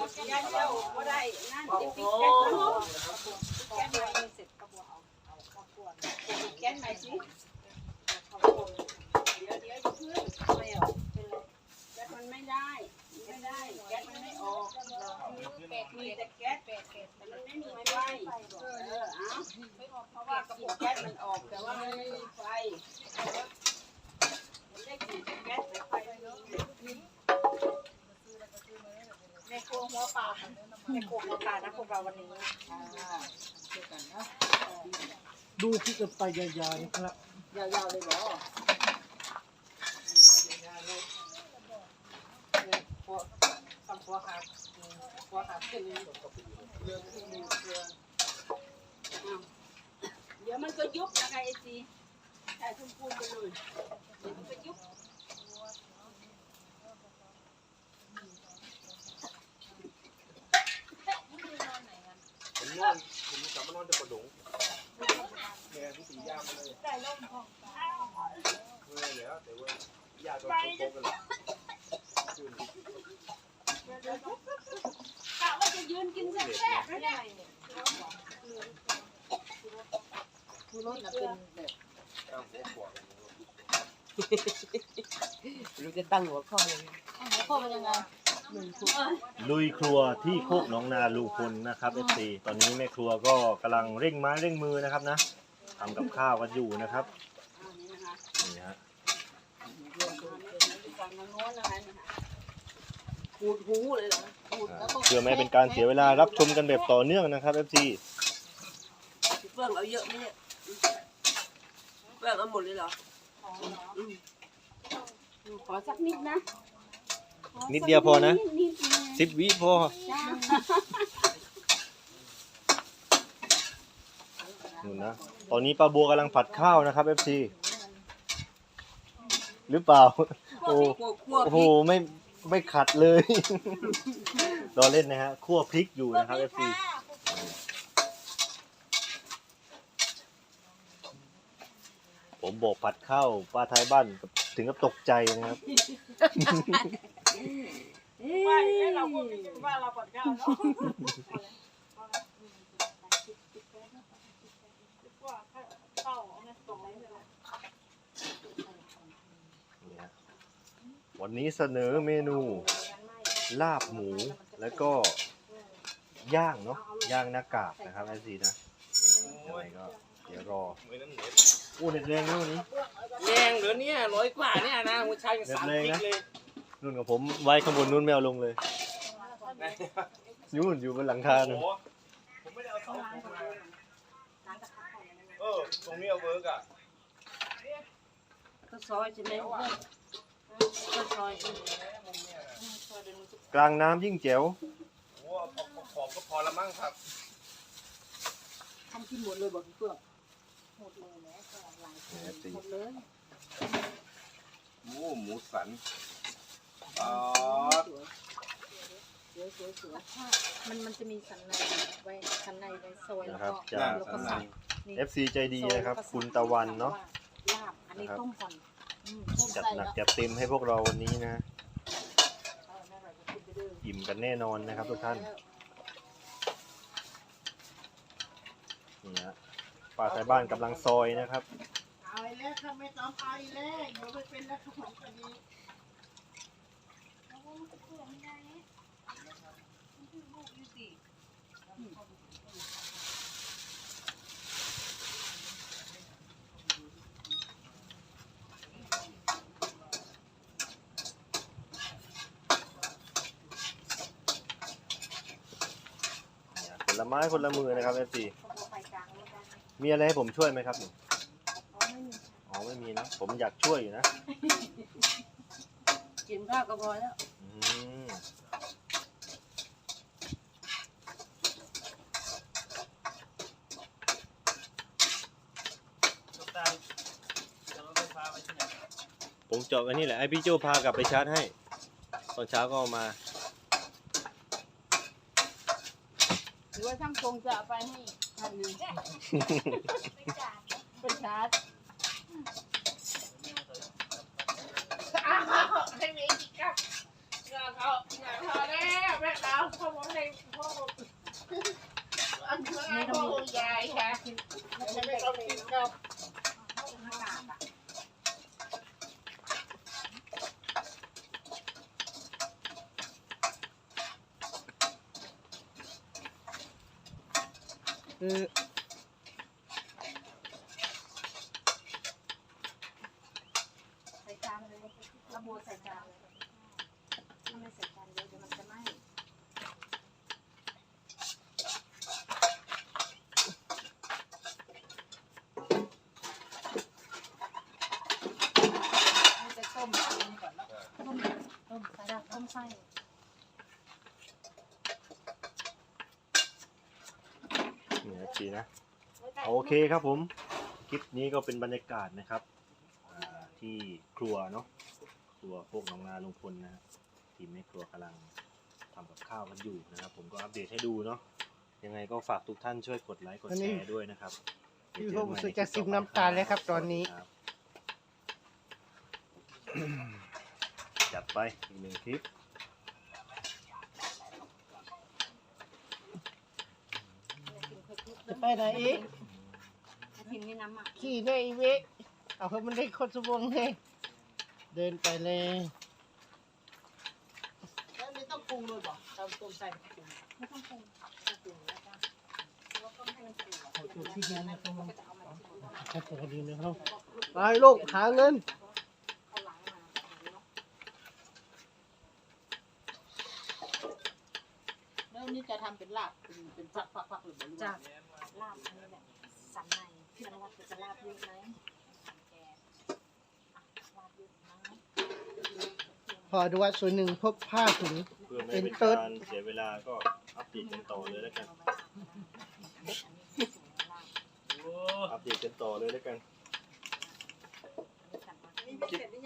แก๊สแก๊สใหม่เสร็จก็บ่เอาเอาข้าวคั่วแก๊สใหม่สิเดี๋ยวเดี๋ยวเพื่อนไม่ออกเป็นไรแก๊สมันไม่ได้ไม่ได้แก๊สมันไม่ออกมีแต่แก๊สแต่มันไม่มีไฟเออเอาเพราะว่ากระปุกแก๊สมันออกแต่ว่ามันไม่มีไฟมันได้กลิ่นแต่แก๊สแต่ไฟไม่มี ในครัวหัวปลา ในครัวหัวปลานะพวกเราวันนี้ดูที่จะไปยาวๆนะครับ ยาวๆเลยเหรอหัวทำหัวขาหัวขาขึ้นเรือขึ้นเรือเดี๋ยวมันก็ยุบนะคะไอซีใส่ชมพูไปเลยเดี๋ยวมันก็ยุบ ผมนอนผมกลับมานอนจะกระดงแม่ที่สีย่ามาเลยได้ล่มของเมื่อยแล้วแต่ว่ายาโดนโกงกันละคืน กะว่าจะยืนกินแซ่บๆไม่ได้ คือรถน่ะเป็นแบบ ตั้งหัวขวด รู้ จะตั้งหัวข้อเลยหัวข้อมันยังไงลุยครัวที่โคกหนองนาลุงพลนะครับเอฟซีตอนนี้แม่ครัวก็กำลังเร่งไม้เร่งมือนะครับนะทำกับข้าวกันอยู่นะครับอันนี้นะคะนี่ฮะฝั่งโน้นนะคะนี่ค่ะขูดหูเลยเหรอขูดแล้วก็เพื่อไม่ให้เป็นการเสียเวลารับชมกันแบบต่อเนื่องนะครับเอฟซีเฟื่องเอาเยอะไหมเนี่ยเฟื่องเอาหมดเลยเหรอ ขอสักนิดนะนิดเดียวพอนะ นิดนะสิบวิพอจ้านู่นนะตอนนี้ป้าบัวกำลังผัดข้าวนะครับเอฟซีหรือเปล่า โอ้คั่วคั่วโอ้พโหริกไม่ไม่ขัดเลย รอเล่นนะฮะคั่วพริกอยู่นะครับเอฟซีผมบอกผัดข้าวป้าท้ายบ้านกับ ถึงกับตกใจนะครับไม่เราก็ไม่คิดว่าเราปวดข้าวเนาะเข้าเอามาส่งเลยนี่ฮะวันนี้เสนอเมนูลาบหมูแล้วก็ย่างเนาะย่างหน้ากากนะครับไอซีนะยังไงก็เดี๋ยวรอ มือน้ำเน็ตโอ้เน็ตแรงนะวันนี้แรงเหลือเนี่ยร้อยกว่าเนี่ยนะหัวชายยังสามพริกเลยนุ่นกับผมไว้ข้างบนนุ่นไม่เอาลงเลยนู่นอยู่บนหลังคาโอ้น่ะโหผมไม่ได้เอาสองคนมาเออตรงนี้เอาเวิร์กอะก็ซอยใช่ไหมก็ซอยใช่ไหมกลางน้ำยิ่งแจ๋วโอ้โหเอาขอบก็พอละมั้งครับทำกินหมดเลยบอกพี่เฟื่องหมดเลยแล้ว ก็หลายนี่ครับสิหมดเลยหมูหมูสันอ๋อสวยสวยสวยมันมันจะมีสันในไว้สันในไว้ซอยแล้นะวครับก็จากแล้วก็สับนี่ FC ใจดีนะครับคุณตะวันเนาะ ลาบอันนี้ต้มก่อนอืมต้มจัดใส่หนักแล้วจัดเต็มให้พวกเราวันนี้นะ เออนั่นแหละจะกินไปเด้ออิ่มกันแน่นอนนะครับทุกท่านนี่ฮะป้าไทยบ้านกำลังซอยนะครับ เอาอีกแล้วค่ะไม่ต้องเอาอีกแล้วเดี๋ยวไปเป็นแล้วของกันนี้เนี่ยคนละไม้คนละมือนะครับ FC มีอะไรให้ผมช่วยไหมครับหนู อ๋อไม่มีนะ ผมอยากช่วยอยู่นะกินข้าวก็พอแล้วอืมผมเจาะอันนี้แหละไอพี่โจพากลับไปชาร์จให้ ตอนเช้าก็เอามาหรือว่าช่างคงจะเอาไปให้ท่านหนึ่งเป็นชาร์จ ให้มีจิกับงาเขางาเขาแน่แม่เราพ่อผนพ่อผอันนี้พ่อผมค่ะไม่ได้เขากินกัเออ นี่นะจีนะ โอเคครับผม คลิปนี้ก็เป็นบรรยากาศนะครับอ่าที่ครัวเนาะครัวพวกน้องนาลุงพลนะฮะทีมแม่ครัวกำลังทำกับข้าวกันอยู่นะครับ ผมก็อัปเดตให้ดูเนาะยังไงก็ฝากทุกท่านช่วยกดไลค์กดแชร์ด้วยนะครับพี่ผมรู้สึกจะซิมน้ำตาลแล้วครับ ตอนนี้ครับจัดไปอีกหนึ่งคลิป จะไปไหนอีกกินนี่น้ำอะขี่ได้อีเวะเอาให้มันได้คนสมบูรณ์เลยเดินไปเลยแล้วไม่ต้องปรุงเลยบอกตามต้มใส่ปรุงไม่ต้องปรุงไม่ต้องปรุงแล้วก็แล้วก็ให้มันสุกเอาตัวที่งานนะครับก็จะเอามาชิมว่าครับสวัสดีนะครับไปลูกหาเงินเอาหลังมาเนาะแล้วนี่จะทำเป็นลาบเป็นเป็นฟักฟักฟักหรือเปล่าจ้ะ ลาบอันนี้แหละสันในพี่นวัดจะลาบเยอะไหมสันแกงอะลาบเยอะไหมพอดูว่าส่วนหนึ่งพบผ้าถุง เพื่อไม่ให้เป็นการเสียเวลาก็อัปเดตกันต่อเลยแล้วกัน อัปเดตกันต่อเลยแล้วกัน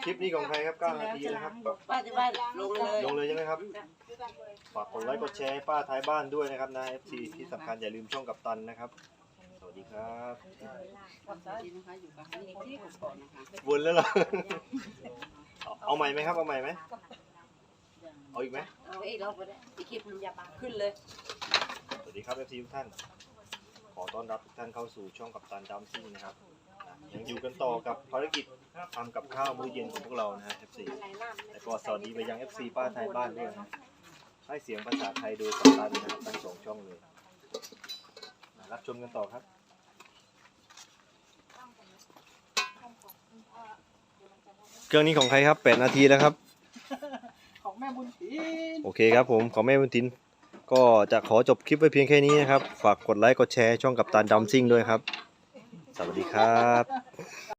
คลิปคลิปนี้ของใครครับ9นาทีนะครับ ป้าที่บ้านลงเลยลงเลยใช่ไหมครับ ฝากกดไลค์กดแชร์ให้ป้าท้ายบ้านด้วยนะครับนะ FC ที่สำคัญอย่าลืมช่องกับตันนะครับ สวัสดีครับดีนะคะอยู่กับฮันนี่ที่ผมก่อนนะคะวนแล้วเหรอ เอาเอาใหม่ไหมครับ เอาใหม่ไหมเอาอีกไหมเอาเอ้ยเราไปได้อีกคลิปหนึงอย่าบังขึ้นเลย สวัสดีครับ FC ทุกท่าน ขอต้อนรับทุกท่านเข้าสู่ช่องกับตันดัมซิ่งนะครับนะ ยังอยู่กันต่อกับภารกิจทำกับข้าวมื้อเย็นของพวกเรานะฮะ FC แล้วก็สวัสดีไปยัง FC ป้าไทยบ้านด้วยนะให้เสียงภาษาไทยโดยกัปตันนะครับทั้งสองช่องเลยนะรับชมกันต่อครับ เครื่องนี้ของใครครับ 8 นาทีแล้วครับ ของแม่บุญถินโอเคครับผมขอแม่บุญทินก็จะขอจบคลิปไว้เพียงแค่นี้นะครับ ฝากกดไลค์กดแชร์ช่องกับตันดัมซิ่งด้วยครับ สวัสดีครับ